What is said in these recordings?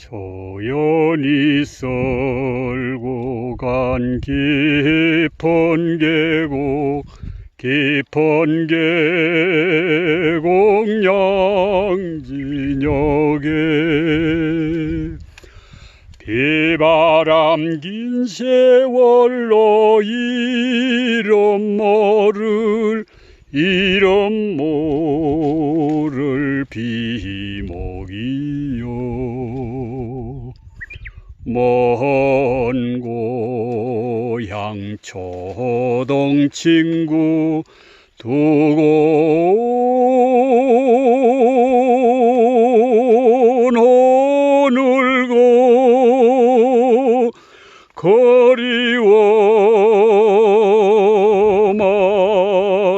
조연이 썰고 간 깊은 계곡 깊은 계곡 양진역에 비바람 긴 세월로 이름 모를 이름 모를 먼 고향 초동 친구 두고 오늘고 거리워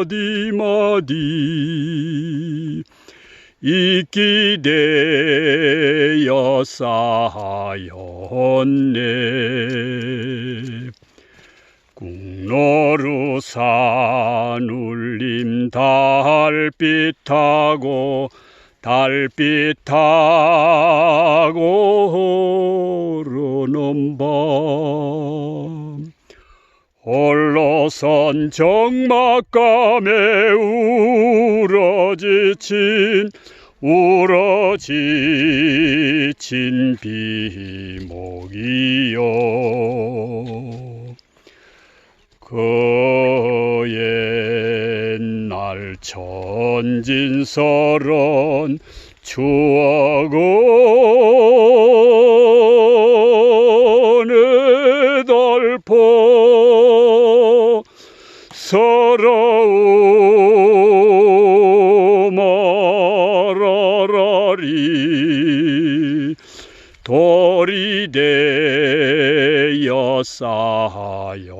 마디마디 있기 되어 쌓였네. 국노루 산 울림 달빛 타고 달빛 타고 흐르는 밤. 홀 로선 정막감에 울어지친 울어지친 비목이요 그 옛날 천진설은 추억은 달포 서러움 알아라리 돌이 되어 쌓였네